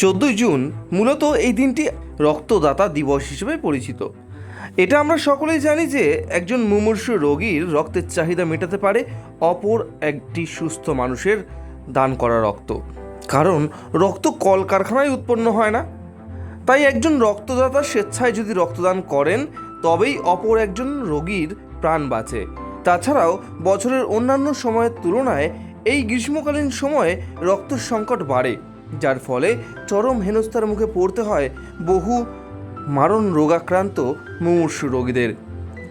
চোদ্দোই জুন মূলত এই দিনটি রক্তদাতা দিবস হিসেবে পরিচিত। এটা আমরা সকলেই জানি যে একজন মুমূর্ষু রোগীর রক্তের চাহিদা মেটাতে পারে, অপর একটি সুস্থ মানুষের দান করা রক্ত। কারণ রক্ত কলকারখানায় উৎপন্ন হয় না। তাই একজন রক্তদাতা স্বেচ্ছায় যদি রক্তদান করেন, তবেই অপর একজন রোগীর প্রাণ বাঁচে। তাছাড়াও বছরের অন্যান্য সময়ের তুলনায় এই গ্রীষ্মকালীন সময়ে রক্ত সংকট বাড়ে। যার ফলে চরম হেনস্থার মুখে পড়তে হয় বহু মারণ রোগাক্রান্ত মুমূর্ষু রোগীদের।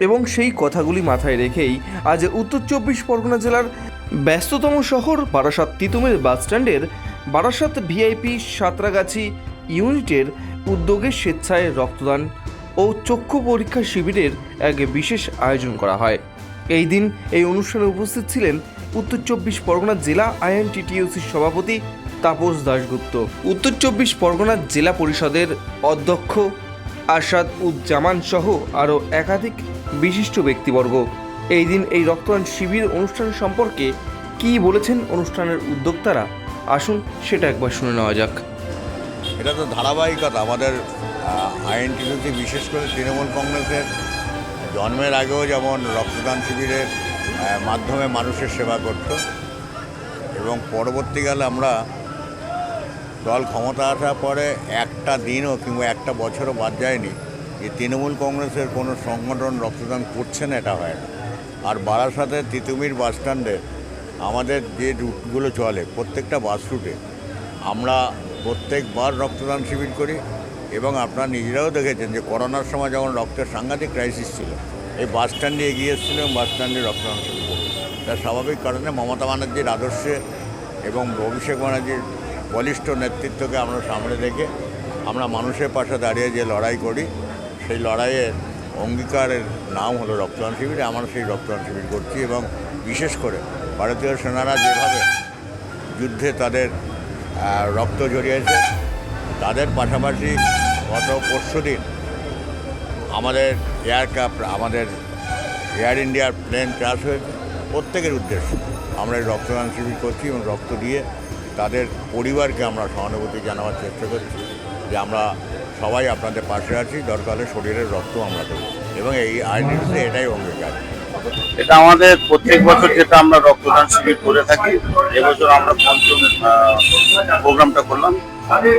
এবং সেই কথাগুলি মাথায় রেখেই আজ উত্তর চব্বিশ পরগনা জেলার ব্যস্ততম শহর বারাসাত তিতুমের বাসস্ট্যান্ডের বারাসাত ভিআইপি সাঁতরাগাছি ইউনিটের উদ্যোগে স্বেচ্ছায় রক্তদান ও চক্ষু পরীক্ষা শিবিরের এক বিশেষ আয়োজন করা হয়। এই দিন এই অনুষ্ঠানে উপস্থিত ছিলেন উত্তর চব্বিশ পরগনা জেলা আইএনটিটিউসির সভাপতি তাপস দাশগুপ্ত। উত্তর চব্বিশ পরগনা জেলা পরিষদের অধ্যক্ষ আসাদ উজ্জামান সহ আরও একাধিক বিশিষ্ট ব্যক্তিবর্গ। এই দিন এই রক্তদান শিবির অনুষ্ঠান সম্পর্কে কী বলেছেন অনুষ্ঠানের উদ্যোক্তারা? আসুন সেটা একবার শুনে নেওয়া যাক। এটা তো ধারাবাহিকতা। আমাদের আইএনটিসি বিশেষ করে তৃণমূল কংগ্রেসের জন্মের আগেও যেমন রক্তদান শিবিরের মাধ্যমে মানুষের সেবা করত, এবং পরবর্তীকালে আমরা দল ক্ষমতা আসার পরে একটা দিনও কিংবা একটা বছরও বাদ যায়নি। যে তৃণমূল কংগ্রেসের কোনো সংগঠন রক্তদান করছে না, এটা হয় না। আর বারাসাতের তিতুমির বাস স্ট্যান্ডে আমাদের যে রুটগুলো চলে, প্রত্যেকটা বাস রুটে, আমরা প্রত্যেকবার রক্তদান শিবির করি এবং আপনারা নিজেরাও দেখেছেন যে করোনার সময় যখন রক্তের সাংঘাতিক ক্রাইসিস ছিল, এই বাস স্ট্যান্ডে এগিয়ে এসেছিল এবং বাস স্ট্যান্ডে রক্তদান শিবির করত। তার স্বাভাবিক কারণে মমতা ব্যানার্জির আদর্শে এবং অভিষেক ব্যানার্জির বলিষ্ঠ নেতৃত্বকে আমরা সামনে রেখে আমরা মানুষের পাশে দাঁড়িয়ে যে লড়াই করি, সেই লড়াইয়ের অঙ্গীকারের নাম হলো রক্তদান শিবির। আমরা সেই রক্তদান শিবির করছি এবং বিশেষ করে ভারতীয় সেনারা যেভাবে যুদ্ধে তাদের রক্ত জড়িয়েছে তাদের পাশাপাশি গত পরশু দিন আমাদের এয়ারক্রাফট আমাদের এয়ার ইন্ডিয়ার প্লেন ক্রাশ হয়েছে। প্রত্যেকের উদ্দেশ্য আমরা রক্তদান শিবির করছি এবং রক্ত দিয়ে তাদের পরিবারকে আমরা সহানুভূতি জানাবার চেষ্টা করছি যে আমরা সবাই আপনাদের পাশে আছি, দরকার শরীরের রক্ত আমরা দেবো। এবং এই আইডিতে এটাই অঙ্গীকার। এটা আমাদের প্রত্যেক বছর যেটা আমরা রক্তদান শিবির করে থাকি, এবছর আমরা পঞ্চম প্রোগ্রামটা করলাম।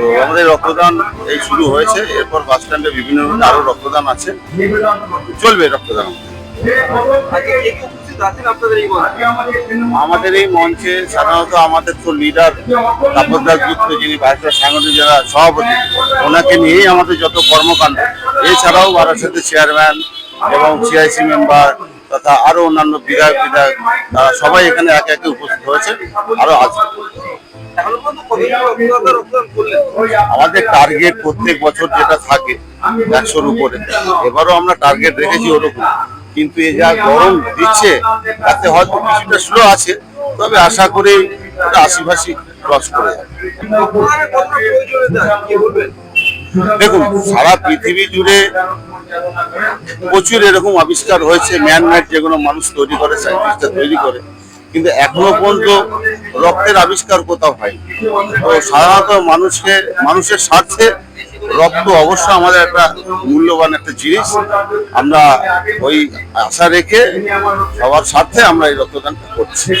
তো আমাদের রক্তদান এই শুরু হয়েছে, এরপর বাস স্ট্যান্ডে বিভিন্ন রকমের আরও রক্তদান আছে। চলবে রক্তদান। আমাদের এই মঞ্চে সাধারণত আমাদের তো লিডার তাপসদাস গুপ্ত যিনি ভারতীয় সাংগঠনিক জেলা সভাপতি, ওনাকে নিয়েই আমাদের যত কর্মকাণ্ড, এছাড়াও বারাসাতের চেয়ারম্যান এবং সিআইসি মেম্বার তথা আরও অন্যান্য বিধায়ক বিধায়ক, তারা সবাই এখানে একে একে উপস্থিত হয়েছে, আরও আছে। আমাদের টার্গেট প্রত্যেক বছর যেটা থাকে একশোর উপরে, এবারও আমরা টার্গেট রেখেছি ওরকম। কিন্তু এ যা গরম দিচ্ছে, তাতে হয়তো কিছুটা স্লো আছে, তবে আশা করি ওটা আশি ক্রস করে দেখুন, সারা পৃথিবী জুড়ে প্রচুর এরকম আবিষ্কার হয়েছে ম্যানমেড যেগুলো মানুষ তৈরি করে সাইন্টিস্টরা তৈরি করে, কিন্তু এখনও পর্যন্ত রক্তের আবিষ্কার কোথাও হয় তো সাধারণত মানুষকে, মানুষের স্বার্থে রক্ত অবশ্য আমাদের একটা মূল্যবান একটা জিনিস। আমরা ওই আশা রেখে সবার স্বার্থে আমরা এই রক্তদান করছি।